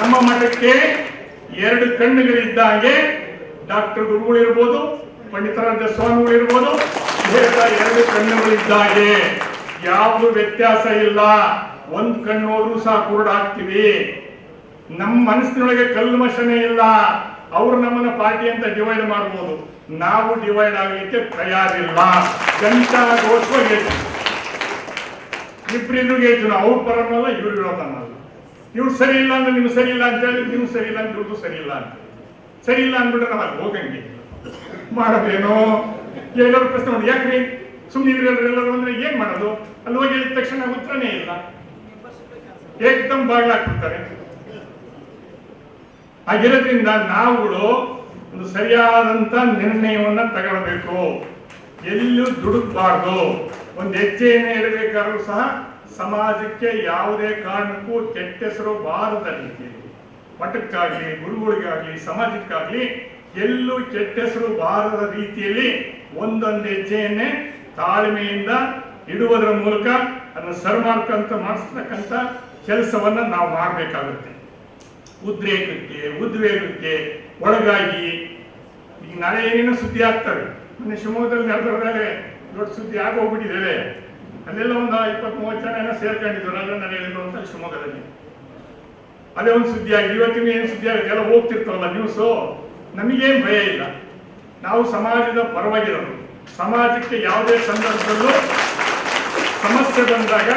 ನಮ್ಮ ಮಠಕ್ಕೆ ಎರಡು ಕಣ್ಣುಗಳಿದ್ದಾಗೆ ಡಾಕ್ಟರ್ ಗುರುಗಳು ಇರ್ಬೋದು ಪಂಡಿತರಾಜ ಸ್ವಾಮಿಗಳು ಇರ್ಬೋದು ಎರಡು ಕಣ್ಣುಗಳಿದ್ದಾಗೆ. ಯಾವುದು ವ್ಯತ್ಯಾಸ ಇಲ್ಲ. ಒಂದು ಕಣ್ಣು ಹೋದ್ರೂ ಸಹ ಕುರುಡಾಗ್ತೀವಿ ನಮ್ಮ ಮನಸ್ಸಿನೊಳಗೆ ಕಲ್ಮಶನೇ ಇಲ್ಲ. ಅವ್ರು ನಮ್ಮನ್ನ ಪಾರ್ಟಿ ಅಂತ ಡಿವೈಡ್ ಮಾಡ್ಬೋದು. ನಾವು ಡಿವೈಡ್ ಆಗಲಿಕ್ಕೆ ತಯಾರಿಲ್ಲ. ಗಂಟಾ ಗೋಸ್ವ ಗೆಜ್ಜು ಇಬ್ಬರಿಗೂ ಗೆಜ್ಜು ಅವ್ರ ಪರನಲ್ಲ ಇವ್ರು ವಿರೋಧನಲ್ಲ ಇವ್ರು ಸರಿ ಇಲ್ಲ ಅಂದ್ರೆ ನಿಮ್ಗೆ ಸರಿ ಇಲ್ಲ ಅಂತ ಹೇಳಿ, ನೀವು ಸರಿ ಇಲ್ಲ ಅಂತ ಇವ್ರದ್ದು ಸರಿ ಇಲ್ಲ ಅಂತ ಸರಿ ಇಲ್ಲ ಅಂದ್ಬಿಟ್ರೆ ನಾವು ಅಲ್ಲಿ ಹೋಗಂಗೆ ಮಾಡೋದೇನೋ? ಎಲ್ಲರೂ ಪ್ರಶ್ನೆ ಮಾಡಿ, ಯಾಕ್ರಿ? ಸುಮ್ಮನೆ ಎಲ್ಲರೂ ಅಂದ್ರೆ ಏನ್ ಮಾಡೋದು? ಅಲ್ಲಿ ಹೋಗಿ ಹೇಳಿದ ತಕ್ಷಣ ಉತ್ತರನೇ ಇಲ್ಲ. ಏಕ್ದಮ್ ಬಾಗ್ಲಾಕ್ಬಿಡ್ತಾರೆ ಹಾಗಿರೋದ್ರಿಂದ ನಾವುಗಳು ಒಂದು ಸರಿಯಾದಂತ ನಿರ್ಣಯವನ್ನ ತಗೊಳ್ಬೇಕು. ಎಲ್ಲೂ ದುಡುಕ್ಬಾರ್ದು. ಒಂದು ಹೆಜ್ಜೆಯನ್ನು ಇಡಬೇಕಾದ್ರೂ ಸಹ ಸಮಾಜಕ್ಕೆ ಯಾವುದೇ ಕಾರಣಕ್ಕೂ ಕೆಟ್ಟ ಹೆಸರು ಬಾರದ ರೀತಿಯಲ್ಲಿ ಮಠಕ್ಕಾಗಲಿ ಗುರುಗಳಿಗಾಗಲಿ, ಸಮಾಜಕ್ಕಾಗಲಿ ಎಲ್ಲೂ ಕೆಟ್ಟ ಹೆಸರು ಬಾರದ ರೀತಿಯಲ್ಲಿ ಒಂದೊಂದು ಹೆಜ್ಜೆಯನ್ನೇ ತಾಳ್ಮೆಯಿಂದ ಇಡುವುದರ ಮೂಲಕ ಅದನ್ನು ಸರ್ ಅಂತ ಮಾಡಿಸ್ತಕ್ಕಂಥ ಕೆಲಸವನ್ನ ನಾವು ಮಾಡಬೇಕಾಗುತ್ತೆ. ಉದ್ರೇಕಕ್ಕೆ, ಉದ್ವೇಗಕ್ಕೆ ಒಳಗಾಗಿ ಈಗ ನಾಳೆ ಏನೇನೋ ಸುದ್ದಿ ಆಗ್ತವೆ. ಮೊನ್ನೆ ಶಿವಮೊಗ್ಗದಲ್ಲಿ ನಡೆದ್ರೆ ದೊಡ್ಡ ಸುದ್ದಿ ಆಗಿ ಹೋಗ್ಬಿಟ್ಟಿದ್ದೇವೆ ಅಲ್ಲೆಲ್ಲ ಒಂದು ಇಪ್ಪತ್ತ್ ಮೂವತ್ತು ಜನ ಏನೋ ಸೇರ್ಕೊಂಡಿದ್ರು ನಾನು ಹೇಳಿದ್ರು ಅಂತ ಶಿವಮೊಗ್ಗದಲ್ಲಿ. ಅದೇ ಒಂದು ಸುದ್ದಿ ಆಗಿದೆ. ಇವತ್ತಿನ ಏನು ಸುದ್ದಿ ಆಗುತ್ತೆ? ಎಲ್ಲ ಹೋಗ್ತಿರ್ತಾರಲ್ಲ ನ್ಯೂಸು ನಮಗೇನು ಭಯ ಇಲ್ಲ. ನಾವು ಸಮಾಜದ ಪರವಾಗಿರೋದು ಸಮಾಜಕ್ಕೆ ಯಾವುದೇ ಸಂದರ್ಭದಲ್ಲೂ ಸಮಸ್ಯೆ ಬಂದಾಗ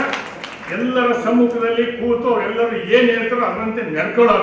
ಎಲ್ಲರ ಸಮ್ಮುಖದಲ್ಲಿ ಕೂತು ಅವರೆಲ್ಲರೂ ಏನು ಹೇಳ್ತಾರೋ ಅದರಂತೆ ನಡ್ಕೊಳ್ಳೋ